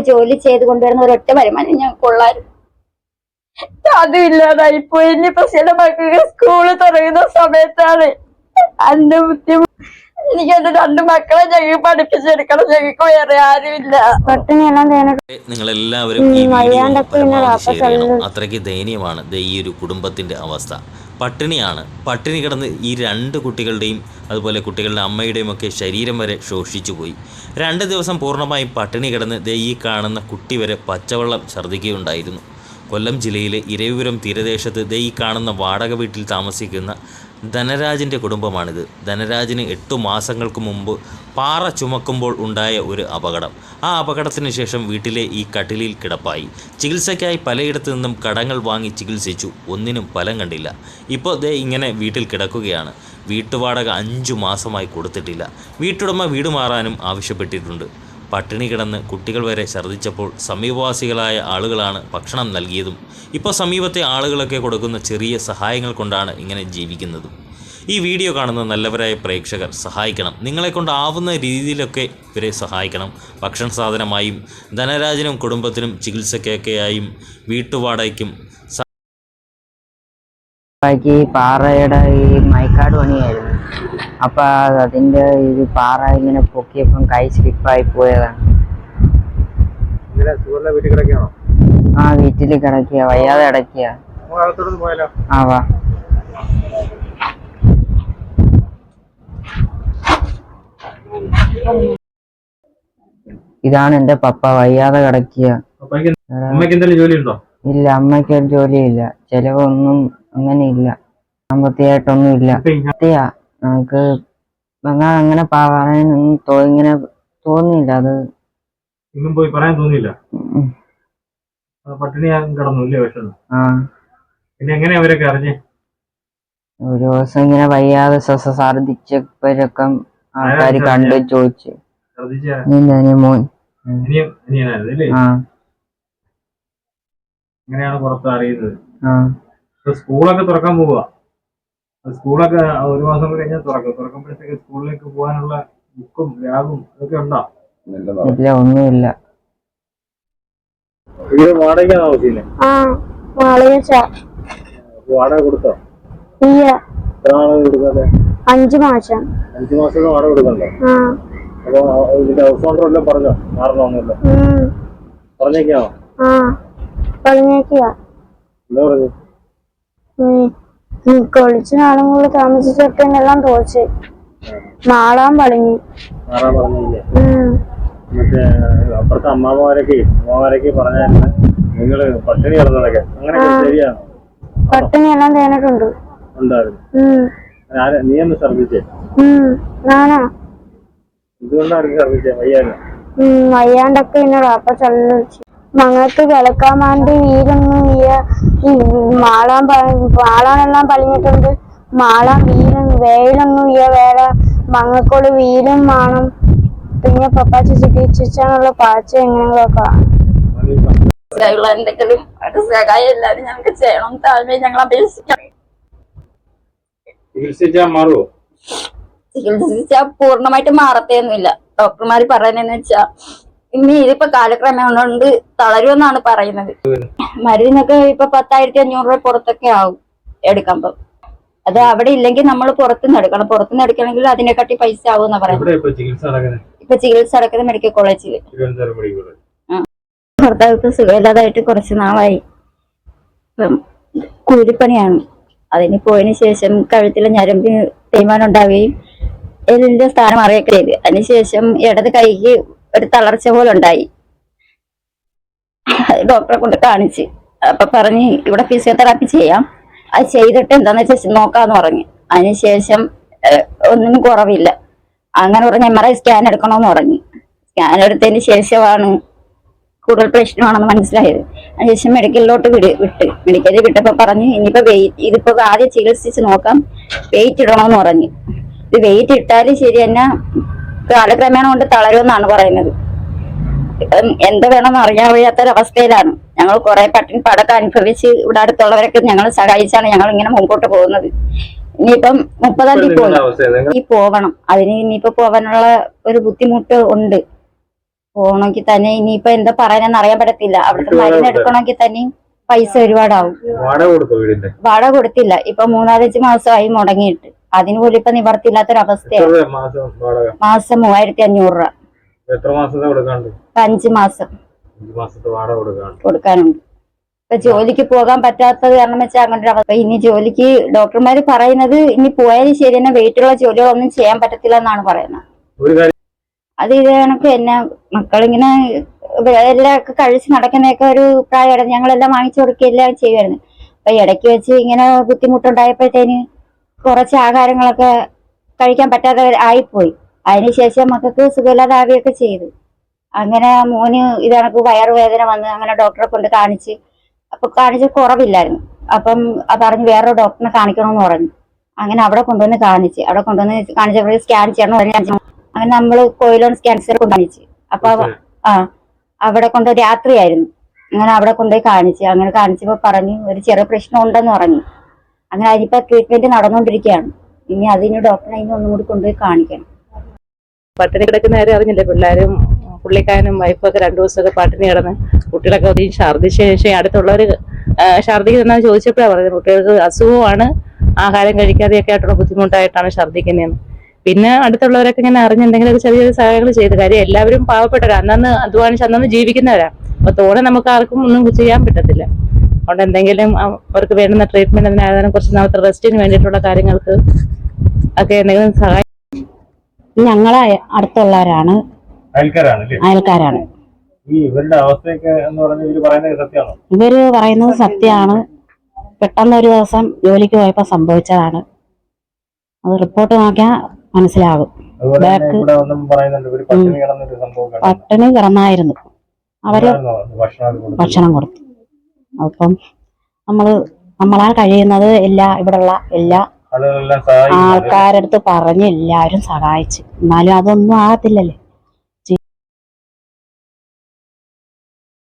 ജോലി ചെയ്ത് കൊണ്ടുവരുന്ന ഒരൊറ്റ വരുമാനം ഞങ്ങൾക്കുള്ളായിരുന്നു. അതും ഇല്ലാതായി പോയി. പക്ഷെ എന്റെ മക്കൾക്ക് സ്കൂൾ തുടങ്ങുന്ന സമയത്താണ് അന്റെ ബുദ്ധിമുട്ട് എനിക്ക് എന്റെ രണ്ട് മക്കളെ ഞങ്ങൾക്ക് പഠിപ്പിച്ചെടുക്കണം. ഞങ്ങൾക്ക് വേറെ ആരുമില്ല. നിങ്ങൾ എല്ലാവരും. അത്രയ്ക്ക് ദയനീയമാണ്. ഈ ഒരു കുടുംബത്തിന്റെ അവസ്ഥ. പട്ടിണിയാണ്. പട്ടിണി കിടന്ന് ഈ രണ്ട് കുട്ടികളുടെയും അതുപോലെ കുട്ടികളുടെ അമ്മയുടെയും ഒക്കെ ശരീരം വരെ ശോഷിച്ചു പോയി. രണ്ട് ദിവസം പൂർണമായും പട്ടിണി കിടന്ന് ദൈ ഈ കാണുന്ന കുട്ടി വരെ പച്ചവെള്ളം ഛർദ്ദിക്കുകയുണ്ടായിരുന്നു. കൊല്ലം ജില്ലയിലെ ഇരവിപുരം തീരദേശത്ത് ദൈ ഈ കാണുന്ന വാടക വീട്ടിൽ താമസിക്കുന്ന ധനരാജിന്റെ കുടുംബമാണിത്. ധനരാജിന് എട്ടു മാസങ്ങൾക്ക് മുമ്പ് പാറ ചുമക്കുമ്പോൾ ഉണ്ടായ ഒരു അപകടം. ആ അപകടത്തിന് ശേഷം വീട്ടിലെ ഈ കട്ടിലിൽ കിടപ്പായി. ചികിത്സയ്ക്കായി പലയിടത്തു നിന്നും കടങ്ങൾ വാങ്ങി ചികിത്സിച്ചു. ഒന്നിനും ഫലം കണ്ടില്ല. ഇപ്പോൾ ദേ ഇങ്ങനെ വീട്ടിൽ കിടക്കുകയാണ്. വീട്ടുവാടക അഞ്ചു മാസമായി കൊടുത്തിട്ടില്ല. വീട്ടുടമ വീട് മാറാനും ആവശ്യപ്പെട്ടിട്ടുണ്ട്. പട്ടിണി കിടന്ന് കുട്ടികൾ വരെ ഛർദ്ദിച്ചപ്പോൾ സമീപവാസികളായ ആളുകളാണ് ഭക്ഷണം നൽകിയതും. ഇപ്പോൾ സമീപത്തെ ആളുകളൊക്കെ കൊടുക്കുന്ന ചെറിയ സഹായങ്ങൾ കൊണ്ടാണ് ഇങ്ങനെ ജീവിക്കുന്നതും. ഈ വീഡിയോ കാണുന്ന നല്ലവരായ പ്രേക്ഷകർ സഹായിക്കണം. നിങ്ങളെക്കൊണ്ടാവുന്ന രീതിയിലൊക്കെ ഇവരെ സഹായിക്കണം. ഭക്ഷണ സാധനമായും ധനരാജനും കുടുംബത്തിനും ചികിത്സയ്ക്കൊക്കെയായും വീട്ടുവാടകയ്ക്കും ബാക്കി പാറയുടെ ഈ മൈക്കാട് പണിയായിരുന്നു. അപ്പൊ അത് അതിന്റെ ഇത് പാറ ഇങ്ങനെ പൊക്കിയപ്പം കൈ സ്ലിപ്പായി പോയതാണ്. ആ വീട്ടിൽ കിടക്കുക. വയ്യാതെ കിടക്കുക. ആ വാ. ഇതാണ് എന്റെ പപ്പ. വയ്യാതെ കിടക്കുക. ഇല്ല അമ്മയ്ക്ക് ജോലിയില്ല. ചെലവൊന്നും അങ്ങനെ ഇല്ല സാമ്പത്തികമായിട്ടൊന്നും ഇല്ല ഇപ്പൊ നമുക്ക് അങ്ങനെ അങ്ങനെ പറയാനൊന്നും ഇങ്ങനെ തോന്നിയില്ല അത് എങ്ങും പോയി പറയാൻ തോന്നിയില്ല. പട്ടിണി ഞാൻ കിടന്നു ഇല്ലേ വിഷമം? ആ. പിന്നെ എങ്ങനെയാ അവരൊക്കെ അറിഞ്ഞേ? ഒരു ദിവസം ഇങ്ങനെ വയ്യാതെ ശ്വസ ഛർദിച്ചപ്പോഴൊക്കെ ആൾക്കാർ കണ്ട് ചോദിച്ചു. നിന്റെ മോൻ. അങ്ങനെയാണ് പുറത്ത് അറിയുന്നത്? ആ. സ്കൂളൊക്കെ തുറക്കാൻ പോവുക സ്കൂളൊക്കെ ഒരു മാസം കൂടി കഴിഞ്ഞാൽ തുറക്കും. തുറക്കുമ്പോഴത്തേക്ക് സ്കൂളിലേക്ക് പോകാനുള്ള ബുക്കും ബാഗും അതൊക്കെ ഉണ്ടോ? ഇല്ല ഒന്നുമില്ല. വീട് വാടക താമസിക്കില്ലേ ആ വാടക കൊടുത്തോ? ഇല്ല. എത്ര നാളെ കൊടുക്കാതെ അഞ്ചു മാസം. അഞ്ചു മാസത്തെ വാടക കൊടുക്കണ്ടോ? ആ. അപ്പൊ ഇതിന്റെ ഹൗസ് ഓണർ വല്ലതും പറഞ്ഞോ? മാറണമെന്നല്ലോ പറഞ്ഞേക്കുക എന്താ പറഞ്ഞു? കൊളിച്ച് നാളും കൂടെ താമസിച്ചൊക്കെ എന്നെല്ലാം തോച്ച് മാളാൻ പളിഞ്ഞു. മറ്റേ അപ്പുറത്തെ അമ്മാമ്മമാരൊക്കെ അമ്മമാരൊക്കെ പറഞ്ഞായിരുന്നു. നിങ്ങൾ പട്ടിണി കിടന്നതൊക്കെ. അങ്ങനെ ശരിയാണ്? പട്ടിണിയെല്ലാം തേനിട്ടുണ്ട് ഉണ്ടായിരുന്നു. നീ ഒന്ന് ഞാനാ? വയ്യാണ്ടൊക്കെ എന്നോട് അപ്പൊ ചൊല്ലിച്ചു മങ്ങൾക്ക് കിളക്കാൻ വേണ്ടി വീലൊന്നും ഈ മാളാൻ മാളാണെല്ലാം മാളാനെല്ലാം പളിഞ്ഞിട്ടുണ്ട് മാളാൻ വീലും വേലൊന്നും ഇല്ല. വേറെ മങ്ങക്കോട് വീലും മാണം പിന്നെ പപ്പാച്ച ചികിത്സിച്ചാനുള്ള പാച്ച എങ്ങനെയൊക്കെ എന്തെങ്കിലും ഒരു സഹായം എല്ലാവരും ഞങ്ങൾക്ക് ചെയ്യണം. ഞങ്ങൾ അപേക്ഷിക്കാം ചികിത്സിച്ചാ മാറുമോ ചികിത്സിച്ചാൽ പൂർണമായിട്ട് മാറത്തൊന്നുമില്ല ഡോക്ടർമാർ പറയുന്നതെന്ന് വെച്ചാ ഇനി ഇതിപ്പോ കാലക്രമം കൊണ്ട് തളരുമെന്നാണ് പറയുന്നത്. മരുന്നൊക്കെ ഇപ്പൊ പത്തായിരത്തി അഞ്ഞൂറ് രൂപ പുറത്തൊക്കെ ആവും എടുക്കുമ്പോ. അത് അവിടെ ഇല്ലെങ്കിൽ നമ്മൾ പുറത്തുനിന്ന് എടുക്കണം. പുറത്തുനിന്ന് എടുക്കണമെങ്കിൽ അതിനെക്കാട്ടി പൈസ ആവും എന്നാ പറയുന്നത് ഇപ്പൊ ചികിത്സ നടക്കുന്നത് നടക്കുന്നത് മെഡിക്കൽ കോളേജിൽ ഭർത്താവ് സുഖമില്ലാതായിട്ട് കുറച്ച് നാളായി. ഇപ്പം കൂലിപ്പണിയാണ്. അതിന് പോയതിനു ശേഷം കഴുത്തിലെ ഞരമ്പിന് തേയ്മാനം ഉണ്ടാവുകയും എല്ലിന്റെ സ്ഥാനം അറിയൊക്കെ ചെയ്ത്. അതിനുശേഷം ഇടത് കൈക്ക് ഒരു തളർച്ച പോലെ ഉണ്ടായി ഡോക്ടറെ കൊണ്ട് കാണിച്ച്. അപ്പൊ പറഞ്ഞ് ഇവിടെ ഫിസിയോതെറാപ്പി ചെയ്യാം. അത് ചെയ്തിട്ട് എന്താന്ന് വെച്ചാൽ നോക്കാന്ന് പറഞ്ഞു. അതിനുശേഷം ഒന്നിനും കുറവില്ല. അങ്ങനെ പറഞ്ഞ് എം ആർ ഐ സ്കാൻ എടുക്കണമെന്ന് പറഞ്ഞു. സ്കാൻ എടുത്തതിന് ശേഷമാണ് കൂടുതൽ പ്രശ്നമാണെന്ന് മനസ്സിലായത്. അതിനുശേഷം മെഡിക്കലിലോട്ട് വിട് വിട്ട്. മെഡിക്കലിൽ വിട്ടപ്പോൾ പറഞ്ഞു ഇനിയിപ്പോ വെയിറ്റ് ഇതിപ്പോ ആദ്യം ചികിത്സിച്ച് നോക്കാം. വെയിറ്റ് ഇടണമെന്ന് പറഞ്ഞു. ഇത് വെയിറ്റ് ഇട്ടാലും ശരി തന്നെ കാലക്രമേണ കൊണ്ട് തളരുമെന്നാണ് പറയുന്നത്. എന്ത് വേണമെന്ന് അറിയാൻ വയ്യാത്തൊരവസ്ഥയിലാണ്. ഞങ്ങൾ കുറെ പട്ടിണി പടക്കം അനുഭവിച്ച് ഇവിടെ അടുത്തുള്ളവരൊക്കെ ഞങ്ങൾ സഹായിച്ചാണ് ഞങ്ങൾ ഇങ്ങനെ മുമ്പോട്ട് പോകുന്നത്. ഇനിയിപ്പം മുപ്പതാം തീയതി നിങ്ങൾ ഈ പോവണം. അതിന് ഇനിയിപ്പോ പോവാനുള്ള ഒരു ബുദ്ധിമുട്ട് ഉണ്ട്. പോകണമെങ്കിൽ തന്നെ ഇനിയിപ്പോ എന്താ പറയാനെന്ന് അറിയാൻ പറ്റത്തില്ല. അവിടുത്തെ മരുന്ന്. എടുക്കണമെങ്കിൽ തന്നെയും പൈസ ഒരുപാടാവും. വാടക കൊടുത്തില്ല. ഇപ്പൊ മൂന്നാലഞ്ച് മാസമായി മുടങ്ങിയിട്ട്. അതിന് പോലും ഇപ്പൊ നിവർത്തിയില്ലാത്തൊരവസ്ഥയാണ്. മാസം മൂവായിരത്തി അഞ്ഞൂറ് രൂപ. എത്ര മാസത്തെ കൊടുക്കാണ്ട് ഇപ്പൊ അഞ്ച് മാസം കൊടുക്കാനുണ്ട്. ഇപ്പൊ ജോലിക്ക് പോകാൻ പറ്റാത്തത് കാരണം വെച്ചാൽ അങ്ങനെ ഒരു അവസ്ഥ ഇനി ജോലിക്ക് ഡോക്ടർമാര് പറയുന്നത് ഇനി പോയാലും ശരി തന്നെ വെയിറ്റുള്ള ജോലികളൊന്നും ചെയ്യാൻ പറ്റത്തില്ല എന്നാണ് പറയുന്നത്. ഒരു കാര്യം അത് ഇത് കണക്ക് എന്നെ മക്കളിങ്ങനെ എല്ലാം കഴിച്ചു കഴിച്ച് നടക്കുന്നതൊക്കെ ഒരു പ്രായമായിരുന്നു. ഞങ്ങളെല്ലാം വാങ്ങിച്ചു കൊടുക്കുകയെല്ലാം ചെയ്യുമായിരുന്നു. അപ്പൊ ഇടയ്ക്ക് വെച്ച് ഇങ്ങനെ ബുദ്ധിമുട്ടുണ്ടായപ്പോഴത്തേന് കുറച്ച് ആഹാരങ്ങളൊക്കെ കഴിക്കാൻ പറ്റാതെ ആയിപ്പോയി. അതിനുശേഷം മക്കൾക്ക് സുഖമില്ലാതാവുകയൊക്കെ ചെയ്തു. അങ്ങനെ മോന് ഇത് കണക്ക് വയറുവേദന വന്ന് അങ്ങനെ ഡോക്ടറെ കൊണ്ട് കാണിച്ച് അപ്പൊ കാണിച്ച് കുറവില്ലായിരുന്നു. അപ്പം പറഞ്ഞു വേറൊരു ഡോക്ടറിനെ കാണിക്കണമെന്ന് പറഞ്ഞു. അങ്ങനെ അവിടെ കൊണ്ടുവന്ന് കാണിച്ച് അവിടെ കൊണ്ടുവന്ന് കാണിച്ചപ്പോൾ സ്കാൻ ചെയ്യണം. അങ്ങനെ നമ്മൾ കോയിലോൺ ക്യാൻസർ കാണിച്ച്. അപ്പൊ ആ അവിടെ കൊണ്ട് രാത്രിയായിരുന്നു. അങ്ങനെ അവിടെ കൊണ്ടുപോയി കാണിച്ച് അങ്ങനെ കാണിച്ചപ്പോ പറഞ്ഞു ഒരു ചെറിയ പ്രശ്നം ഉണ്ടെന്ന് പറഞ്ഞു. അങ്ങനെ അതിനിപ്പോ ട്രീറ്റ്മെന്റ് നടന്നുകൊണ്ടിരിക്കുകയാണ് ഇനി അതിന് ഡോക്ടറെ ഇനി ഒന്നും കൂടി കൊണ്ടുപോയി കാണിക്കണം. പട്ടിണി കിടക്കുന്ന കാര്യം അറിഞ്ഞില്ലേ പിള്ളേരും? പുള്ളിക്കാരനും വൈഫൊക്കെ രണ്ടു ദിവസമൊക്കെ പട്ടിണി കിടന്ന് കുട്ടികളൊക്കെ ഒത്തിരി ഛർദ്ദിച്ച ശേഷം അടുത്തുള്ളവർ ഛർദ്ദിക്കുന്നതെന്ന് ചോദിച്ചപ്പോഴാണ് പറഞ്ഞത്. കുട്ടികൾക്ക് അസുഖമാണ് ആഹാരം കഴിക്കാതെയൊക്കെ ആയിട്ടുള്ള ബുദ്ധിമുട്ടായിട്ടാണ് ഛർദ്ദിക്കുന്നതെന്ന്. പിന്നെ അടുത്തുള്ളവരൊക്കെ ഇങ്ങനെ അറിഞ്ഞിട്ടുണ്ടെങ്കിൽ ചെറിയ ചെറിയ സഹായങ്ങൾ ചെയ്ത്. കാര്യം എല്ലാവരും പാവപ്പെട്ടവരാണ് അന്നന്ന് അധ്വാനിച്ച് അന്നന്ന് ജീവിക്കുന്നവരാണ് അപ്പൊ തോനെ നമുക്ക് ആർക്കും ഒന്നും ചെയ്യാൻ പറ്റത്തില്ല. അതുകൊണ്ട് എന്തെങ്കിലും അവർക്ക് വേണ്ടുന്ന ട്രീറ്റ്മെന്റ് അതിനായാലും കുറച്ച് നാളത്തെ റെസ്റ്റിന് വേണ്ടിയിട്ടുള്ള കാര്യങ്ങൾക്ക് ഒക്കെ എന്തെങ്കിലും സഹായം ഞങ്ങളെ അടുത്തുള്ളവരാണ്. അയൽക്കാരാണ് അല്ലേ? അയൽക്കാരാണ്. ഈ ഇവരുടെ അവസ്ഥയൊക്കെ എന്ന് പറഞ്ഞാൽ ഇവർ പറയുന്നത് സത്യമാണോ? ഇവർ പറയുന്നത് സത്യമാണ്. പെട്ടെന്ന് ഒരു ദിവസം ജോലിക്ക് പോയപ്പോ സംഭവിച്ചതാണ്. അത് റിപ്പോർട്ട് നോക്കിയാൽ മനസ്സിലാകും. ബാക്ക് പട്ടിണി കിടന്നായിരുന്നു. അവർ? ഭക്ഷണം കൊടുത്തു. അപ്പം നമ്മൾ നമ്മളാൽ കഴിയുന്നത് എല്ലാ ഇവിടെയുള്ള എല്ലാ ആൾക്കാരടുത്ത് പറഞ്ഞ് എല്ലാവരും സഹായിച്ചു. എന്നാലും അതൊന്നും ആകത്തില്ലല്ലേ?